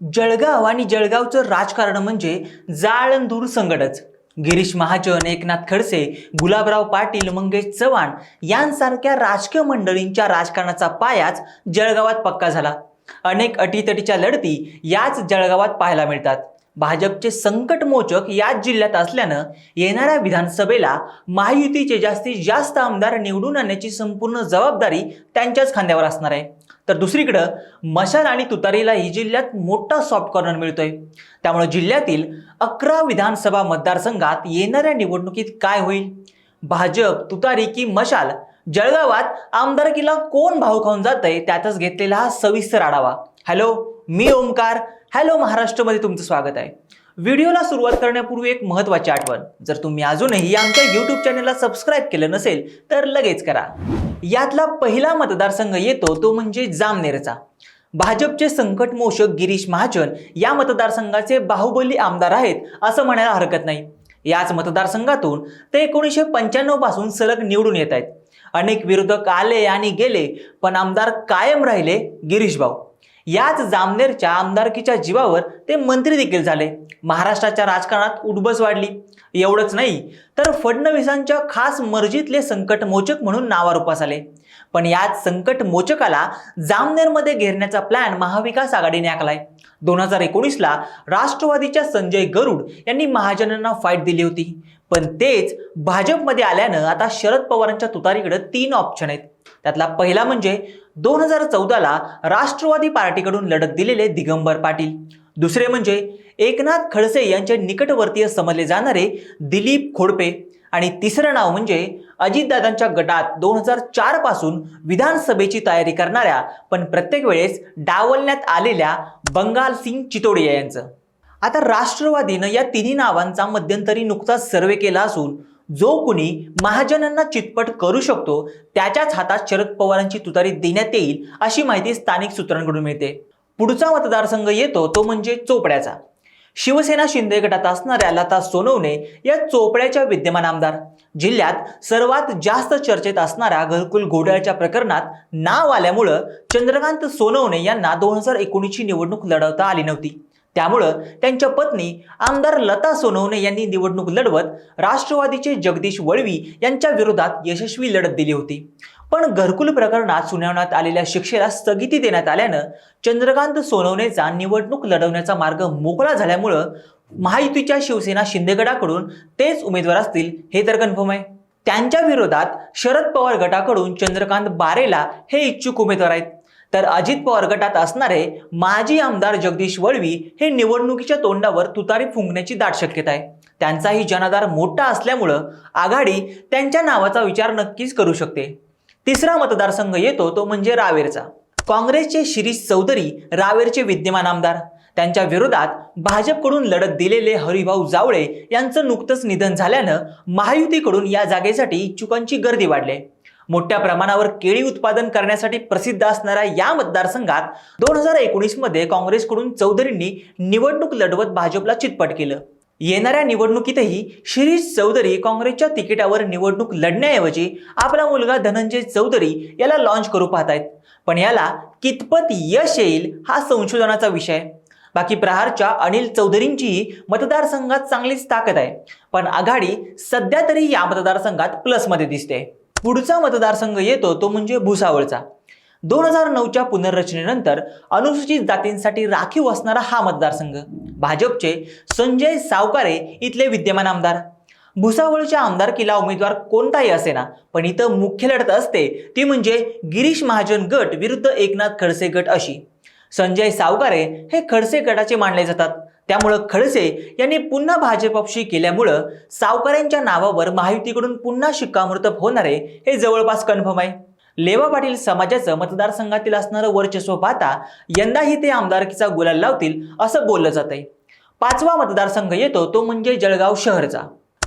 जळगाव आणि जळगावचं राजकारण म्हणजे जाळंदूर संगडच गिरीश महाजन एकनाथ खडसे गुलाबराव पाटील मंगेश चव्हाण यांसारख्या राजकीय मंडळींच्या राजकारणाचा पायाच जळगावात पक्का झाला. अनेक अटीतटीच्या लढती याच जळगावात पाहायला मिळतात. भाजपचे संकटमोचक याच जिल्ह्यात असल्यानं येणाऱ्या विधानसभेला महायुतीचे जास्तीत जास्त आमदार निवडून आणण्याची संपूर्ण जबाबदारी त्यांच्याच खांद्यावर असणार आहे. तर दुसरीकडं मशाल आणि तुतारीला ही जिल्ह्यात मोठा सॉफ्ट कॉर्नर मिळतोय. त्यामुळे जिल्ह्यातील अकरा विधानसभा मतदारसंघात येणाऱ्या निवडणुकीत काय होईल? भाजप तुतारी की मशाल? जळगावात आमदारकीला कोण भाव खाऊन जातंय? त्यातच घेतलेला हा सविस्तर आढावा. हॅलो मी ओमकार हॅलो महाराष्ट्रमध्ये तुमचं स्वागत आहे. व्हिडिओला सुरुवात करण्यापूर्वी एक महत्त्वाची आठवण. जर तुम्ही अजूनही आमच्या यूट्यूब चॅनलला सबस्क्राईब केलं नसेल तर लगेच करा. यातला पहिला मतदारसंघ येतो तो म्हणजे जामनेरचा. भाजपचे संकटमोषक गिरीश महाजन या मतदारसंघाचे बाहुबली आमदार आहेत असं म्हणायला हरकत नाही. याच मतदारसंघातून ते एकोणीसशे पंच्याण्णवपासून सलग निवडून येत आहेत. अनेक विरोधक आले आणि गेले पण आमदार कायम राहिले गिरीश भाऊ. याच जामनेरच्या आमदारकीच्या जीवावर ते मंत्री देखील झाले. महाराष्ट्राच्या राजकारणात उडबस वाढली. एवढंच नाही तर फडणवीसांच्या खास मर्जीतले संकटमोचक म्हणून नावारूपास आले. पण याच संकटमोचकाला जामनेरमध्ये घेरण्याचा प्लॅन महाविकास आघाडीने आखलाय. दोन हजार एकोणीसला राष्ट्रवादीच्या संजय गरुड यांनी महाजनांना फाईट दिली होती. पण तेच भाजपमध्ये आल्यानं आता शरद पवारांच्या तुतारीकडे तीन ऑप्शन आहेत. त्यातला पहिला म्हणजे दोन हजार चौदाला राष्ट्रवादी पार्टीकडून लढत दिलेले दिगंबर पाटील. दुसरे म्हणजे एकनाथ खडसे यांचे निकटवर्तीय समजले जाणारे दिलीप खोडपे. आणि तिसरं नाव म्हणजे अजितदादांच्या गटात दोन हजार चारपासून विधानसभेची तयारी करणाऱ्या पण प्रत्येक वेळेस डावलण्यात आलेल्या बंगाल सिंग चितोडिया यांचं. आता राष्ट्रवादीनं या तिन्ही नावांचा मध्यंतरी नुकताच सर्वे केला असून जो कुणी महाजनांना चितपट करू शकतो त्याच्याच हातात शरद पवारांची तुतारी देण्यात येईल अशी माहिती स्थानिक सूत्रांकडून मिळते. पुढचा मतदारसंघ येतो तो म्हणजे चोपड्याचा. शिवसेना शिंदे गटात असणाऱ्या लता सोनवणे या चोपड्याच्या विद्यमान आमदार. जिल्ह्यात सर्वात जास्त चर्चेत असणाऱ्या घरकुल घोटाळ्याच्या प्रकरणात नाव आल्यामुळं चंद्रकांत सोनवणे यांना दोन हजार एकोणीसची निवडणूक लढवता आली नव्हती. त्यामुळं त्यांच्या पत्नी आमदार लता सोनवणे यांनी निवडणूक लढवत राष्ट्रवादीचे जगदीश वळवी यांच्या विरोधात यशस्वी लढत दिली होती. पण घरकुल प्रकरणात सुनावण्यात आलेल्या शिक्षेला स्थगिती देण्यात आल्यानं चंद्रकांत सोनवणेचा निवडणूक लढवण्याचा मार्ग मोकळा झाल्यामुळं महायुतीच्या शिवसेना शिंदेगडाकडून तेच उमेदवार असतील हे तर कन्फर्म आहे. त्यांच्या विरोधात शरद पवार गटाकडून चंद्रकांत बारेला हे इच्छुक उमेदवार आहेत. तर अजित पवार गटात असणारे माजी आमदार जगदीश वळवी हे निवडणुकीच्या तोंडावर तुतारी फुंकण्याची दाट शक्यता आहे. त्यांचाही जनाधार मोठा असल्यामुळं आघाडी त्यांच्या नावाचा विचार नक्कीच करू शकते. तिसरा मतदारसंघ येतो तो म्हणजे रावेरचा. काँग्रेसचे शिरीष चौधरी रावेरचे विद्यमान आमदार. त्यांच्या विरोधात भाजपकडून लढत दिलेले हरिभाऊ जावळे यांचं नुकतंच निधन झाल्यानं महायुतीकडून या जागेसाठी इच्छुकांची गर्दी वाढली आहे. मोठ्या प्रमाणावर केळी उत्पादन करण्यासाठी प्रसिद्ध असणाऱ्या या मतदारसंघात दोन हजार एकोणीसमध्ये काँग्रेसकडून चौधरींनी निवडणूक लढवत भाजपला चितपट केलं. येणाऱ्या निवडणुकीतही शिरीष चौधरी काँग्रेसच्या तिकिटावर निवडणूक लढण्याऐवजी आपला मुलगा धनंजय चौधरी याला लॉन्च करू पाहतायत. पण याला कितपत यश येईल हा संशोधनाचा विषय बाकी प्रहारच्या अनिल चौधरींचीही मतदारसंघात चांगलीच ताकद आहे. पण आघाडी सध्या तरी या मतदारसंघात प्लसमध्ये दिसते. पुढचा मतदारसंघ येतो तो म्हणजे भुसावळचा. दोन हजार नऊच्या पुनर्रचनेनंतर अनुसूचित जातींसाठी राखीव असणारा हा मतदारसंघ. भाजपचे संजय सावकारे इथले विद्यमान आमदार. भुसावळच्या आमदारकीला उमेदवार कोणताही असेना पण इथं मुख्य लढत असते ती म्हणजे गिरीश महाजन गट विरुद्ध एकनाथ खडसे गट अशी. संजय सावकारे हे खडसे गटाचे मानले जातात. त्यामुळं खडसे यांनी पुन्हा भाजपशी केल्यामुळं सावकारेंच्या नावावर महायुतीकडून पुन्हा शिक्कामोर्तब होणारे हे जवळपास कन्फर्म आहे. लेवा पाटील समाजाचं मतदारसंघातील असणारं वर्चस्व पाहता यंदाही ते आमदारकीचा गुलाल लावतील असं बोललं जात आहे पाचवा मतदारसंघ येतो तो म्हणजे जळगाव शहरचा.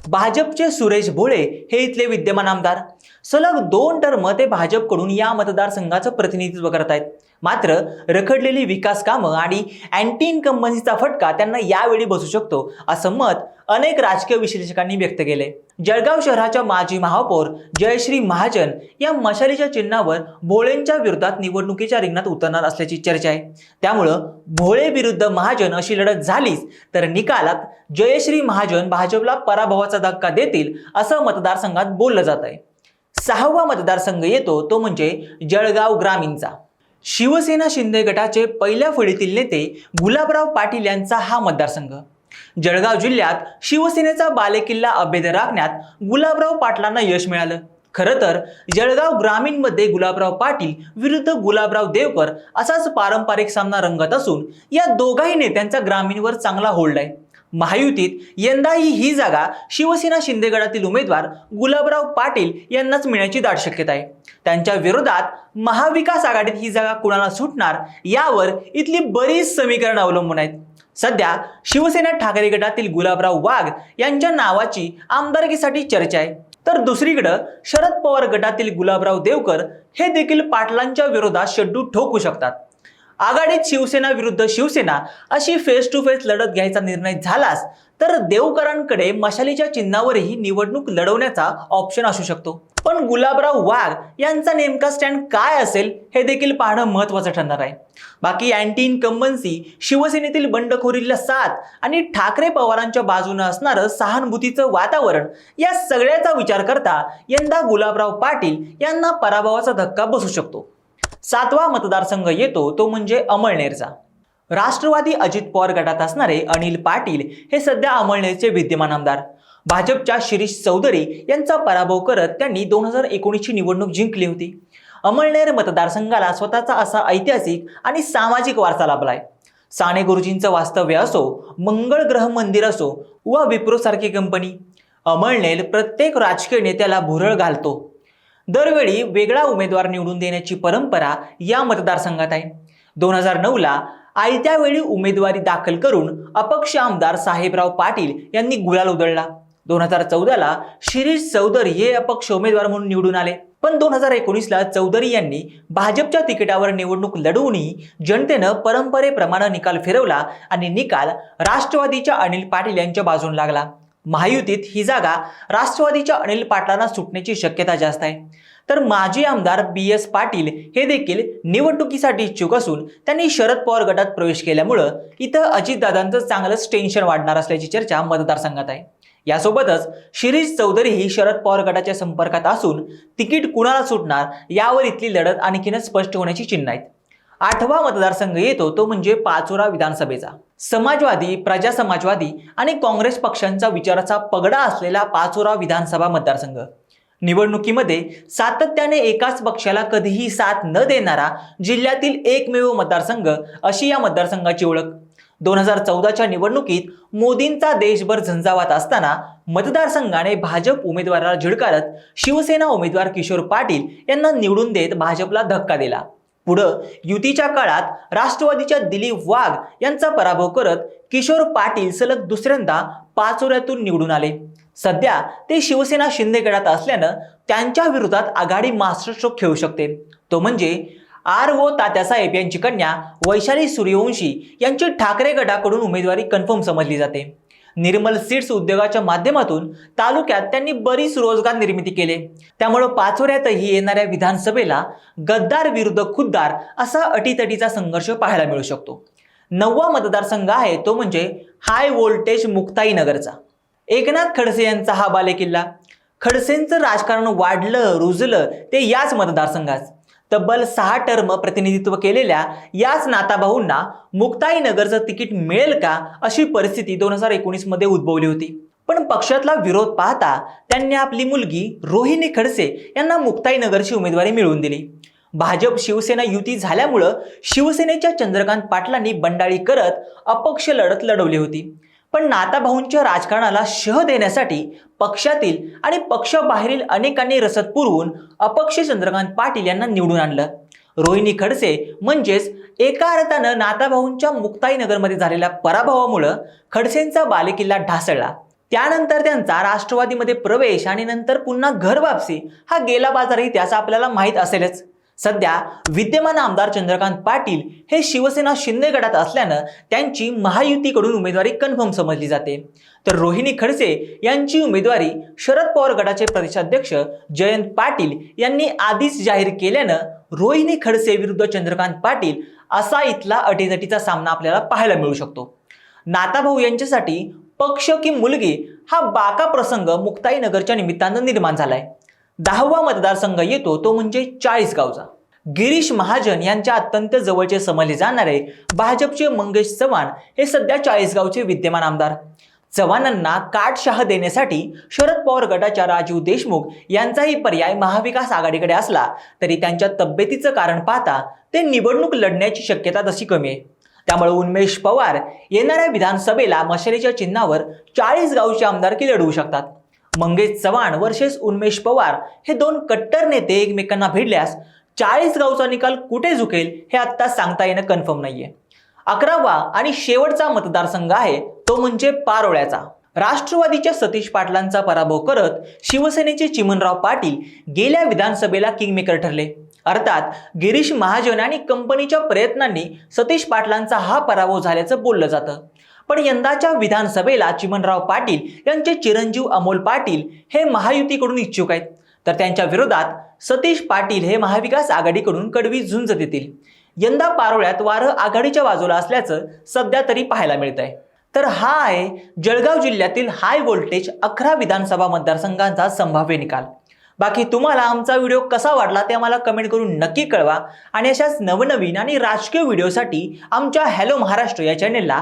भाजपचे सुरेश भोळे हे इथले विद्यमान आमदार. सलग दोन टर्म ते भाजपकडून या मतदारसंघाचं प्रतिनिधित्व करत आहेत मात्र रखडलेली विकास कामं आणि अँटी इन्कम्बन्सीचा फटका त्यांना यावेळी बसू शकतो असं मत अनेक राजकीय विश्लेषकांनी व्यक्त केले. जळगाव शहराच्या माजी महापौर जयश्री महाजन या मशालीच्या चिन्हावर भोळेंच्या विरोधात निवडणुकीच्या रिंगणात उतरणार असल्याची चर्चा आहे. त्यामुळं भोळे विरुद्ध महाजन अशी लढत झालीच तर निकालात जयश्री महाजन भाजपला पराभवाचा धक्का देतील असं मतदारसंघात बोललं जात आहे सहावा मतदारसंघ येतो तो म्हणजे जळगाव ग्रामीणचा. शिवसेना शिंदे गटाचे पहिल्या फळीतील नेते गुलाबराव पाटील यांचा हा मतदारसंघ. जळगाव जिल्ह्यात शिवसेनेचा बालेकिल्ला अभेद राखण्यात गुलाबराव पाटलांना यश मिळालं. खरं तर जळगाव ग्रामीणमध्ये गुलाबराव पाटील विरुद्ध गुलाबराव देवकर असाच पारंपरिक सामना रंगत असून या दोघाही नेत्यांचा ग्रामीणवर चांगला होल्ड आहे. महायुतीत यंदाही ही जागा शिवसेना शिंदे गटातील उमेदवार गुलाबराव पाटील यांनाच मिळण्याची दाट शक्यता आहे. त्यांच्या विरोधात महाविकास आघाडीत ही जागा कुणाला सुटणार यावर इथली बरीच समीकरण अवलंबून आहेत. सध्या शिवसेना ठाकरे गटातील गुलाबराव वाघ यांच्या नावाची आमदारकीसाठी चर्चा आहे. तर दुसरीकडं शरद पवार गटातील गुलाबराव देवकर हे देखील पाटलांच्या विरोधात शड्डू ठोकू शकतात. आघाडीत शिवसेना विरुद्ध शिवसेना अशी फेस टू फेस लढत घ्यायचा निर्णय झालाच तर देवकरांकडे मशालीच्या चिन्हावरही निवडणूक लढवण्याचा ऑप्शन असू शकतो. पण गुलाबराव वाघ यांचा नेमका स्टँड काय असेल हे देखील पाहणं महत्वाचं ठरणार आहे. बाकी अँटी इन्कम्बन्सी शिवसेनेतील बंडखोरीला साथ आणि ठाकरे पवारांच्या बाजूनं असणारं सहानुभूतीचं वातावरण या सगळ्याचा विचार करता यंदा गुलाबराव पाटील यांना पराभवाचा धक्का बसू शकतो. सातवा मतदारसंघ येतो तो म्हणजे अमळनेरचा. राष्ट्रवादी अजित पवार गटात असणारे अनिल पाटील हे सध्या अमळनेरचे विद्यमान आमदार. भाजपच्या शिरीष चौधरी यांचा पराभव करत त्यांनी दोन हजार एकोणीसची निवडणूक जिंकली होती. अमळनेर मतदारसंघाला स्वतःचा असा ऐतिहासिक आणि सामाजिक वारसा लाभलाय. साने गुरुजींचं वास्तव्य असो मंगळ ग्रह मंदिर असो वा विप्रो सारखी कंपनी. अमळनेर प्रत्येक राजकीय नेत्याला भुरळ घालतो. दरवेळी वेगळा उमेदवार निवडून देण्याची परंपरा या मतदारसंघात आहे. दोन हजार नऊला आयत्या वेळी उमेदवारी दाखल करून अपक्ष आमदार साहेबराव पाटील यांनी गुलाल उधळला. दोन हजार चौदाला शिरीष चौधरी हे अपक्ष उमेदवार म्हणून निवडून आले. पण दोन हजार एकोणीसला चौधरी यांनी भाजपच्या तिकिटावर निवडणूक लढवूनही जनतेनं परंपरेप्रमाणे निकाल फिरवला आणि निकाल राष्ट्रवादीच्या अनिल पाटील यांच्या बाजून लागला. महायुतीत ही जागा राष्ट्रवादीच्या अनिल पाटलांना सुटण्याची शक्यता जास्त आहे. तर माजी आमदार बी एस पाटील हे देखील निवडणुकीसाठी इच्छुक असून त्यांनी शरद पवार गटात प्रवेश केल्यामुळं इथं अजितदादांचं चांगलंच टेन्शन वाढणार असल्याची चर्चा मतदारसंघात आहे. यासोबतच शिरीष चौधरी ही शरद पवार गटाच्या संपर्कात असून तिकीट कुणाला सुटणार यावर इथली लढत आणखीनच स्पष्ट होण्याची चिन्ह आहेत. आठवा मतदारसंघ येतो तो म्हणजे पाचोरा विधानसभेचा. समाजवादी प्रजा समाजवादी आणि काँग्रेस पक्षांचा विचाराचा पगडा असलेला पाचोरा विधानसभा मतदारसंघ. निवडणुकीमध्ये सातत्याने एकाच पक्षाला कधीही साथ न देणारा जिल्ह्यातील एकमेव मतदारसंघ अशी या मतदारसंघाची ओळख. दोन हजार चौदाच्या निवडणुकीत मोदींचा देशभर झंझावात असताना मतदारसंघाने भाजप उमेदवाराला झिडकारत शिवसेना उमेदवार किशोर पाटील यांना निवडून देत भाजपला धक्का दिला. पुढं युतीच्या काळात राष्ट्रवादीच्या दिलीप वाघ यांचा पराभव करत किशोर पाटील सलग दुसऱ्यांदा पाचोऱ्यातून निवडून आले. सध्या ते शिवसेना शिंदे गटात असल्यानं त्यांच्या विरोधात आघाडी मास्टरस्ट्रोक खेळू शकते. तो म्हणजे आर ओ तात्यासाहेब यांची कन्या वैशाली सूर्यवंशी यांची ठाकरे गटाकडून उमेदवारी कन्फर्म समजली जाते. निर्मल सीड्स उद्योगाच्या माध्यमातून तालुक्यात त्यांनी बरीच रोजगार निर्मिती केले. त्यामुळं पाचोऱ्यातही येणाऱ्या विधानसभेला गद्दार विरुद्ध खुद्दार असा अटीतटीचा संघर्ष पाहायला मिळू शकतो. नववा मतदारसंघ आहे तो म्हणजे हाय व्होल्टेज मुक्ताईनगरचा. एकनाथ खडसे यांचा हा बालेकिल्ला. खडसेंचं राजकारण वाढलं रुजलं ते याच मतदारसंघात. तब्बल सहा टर्म प्रतिनिधित्व केलेल्या याच नाताभाऊंना मुक्ताईनगरचं तिकीट मिळेल का अशी परिस्थिती दोन हजार एकोणीसमध्ये उद्भवली होती. पण पक्षातला विरोध पाहता त्यांनी आपली मुलगी रोहिणी खडसे यांना मुक्ताईनगरची उमेदवारी मिळवून दिली. भाजप शिवसेना युती झाल्यामुळं शिवसेनेच्या चंद्रकांत पाटलांनी बंडाळी करत अपक्ष लढत लढवली होती. पण नाताभाऊंच्या राजकारणाला शह देण्यासाठी पक्षातील आणि पक्षाबाहेरील अनेकांनी रसद पुरवून अपक्ष चंद्रकांत पाटील यांना निवडून आणलं. रोहिणी खडसे म्हणजेच एका अर्थानं नाताभाऊंच्या मुक्ताईनगरमध्ये झालेल्या पराभवामुळं खडसेंचा बालेकिल्ला ढासळला. त्यानंतर त्यांचा राष्ट्रवादीमध्ये प्रवेश आणि नंतर पुन्हा घर वापसी हा गेला बाजारही त्याचा आपल्याला माहीत असेलच. सध्या विद्यमान आमदार चंद्रकांत पाटील हे शिवसेना शिंदे गटात असल्यानं त्यांची महायुतीकडून उमेदवारी कन्फर्म समजली जाते. तर रोहिणी खडसे यांची उमेदवारी शरद पवार गटाचे प्रदेशाध्यक्ष जयंत पाटील यांनी आधीच जाहीर केल्यानं रोहिणी खडसे विरुद्ध चंद्रकांत पाटील असा इथला अटीतटीचा सामना आपल्याला पाहायला मिळू शकतो. नाताभाऊ यांच्यासाठी पक्ष की मुलगी हा बाका प्रसंग मुक्ताईनगरच्या निमित्तानं निर्माण झालाय. दहावा मतदारसंघ येतो तो म्हणजे चाळीस गावचा गिरीश महाजन यांच्या अत्यंत जवळचे समजले जाणारे भाजपचे मंगेश चव्हाण हे सध्या चाळीसगावचे विद्यमान आमदार. चव्हाणांना काटशाह देण्यासाठी शरद पवार गटाच्या राजीव देशमुख यांचाही पर्याय महाविकास आघाडीकडे असला तरी त्यांच्या तब्येतीचं कारण पाहता ते निवडणूक लढण्याची शक्यता तशी कमी आहे. त्यामुळे उन्मेश पवार येणाऱ्या विधानसभेला मशालीच्या चिन्हावर चाळीसगावचे आमदारकी लढवू शकतात. मंगेश चव्हाण वर्सेस उन्मेश पवार हे दोन कट्टर नेते एकमेकांना भिडल्यास चाळीस गावचा निकाल कुठे झुकेल हे आत्ता सांगता येणं कन्फर्म नाहीये. अकरावा आणि शेवटचा मतदारसंघ आहे तो म्हणजे पारोळ्याचा. राष्ट्रवादीच्या सतीश पाटलांचा पराभव करत शिवसेनेचे चिमनराव पाटील गेल्या विधानसभेला किंगमेकर ठरले. अर्थात गिरीश महाजन आणि कंपनीच्या प्रयत्नांनी सतीश पाटलांचा हा पराभव झाल्याचं बोललं जातं. पण यंदाच्या विधानसभेला चिमनराव पाटील यांचे चिरंजीव अमोल पाटील हे महायुतीकडून इच्छुक आहेत. तर त्यांच्या विरोधात सतीश पाटील हे महाविकास आघाडीकडून कडवी झुंज देतील. यंदा पारोळ्यात वारं आघाडीच्या बाजूला असल्याचं सध्या तरी पाहायला मिळत आहे तर हा आहे जळगाव जिल्ह्यातील हाय व्होल्टेज अकरा विधानसभा मतदारसंघांचा संभाव्य निकाल. बाकी तुम्हाला आमचा व्हिडिओ कसा वाटला ते आम्हाला कमेंट करून नक्की कळवा. आणि अशाच नवनवीन आणि राजकीय व्हिडिओसाठी आमच्या हॅलो महाराष्ट्र या चॅनेलला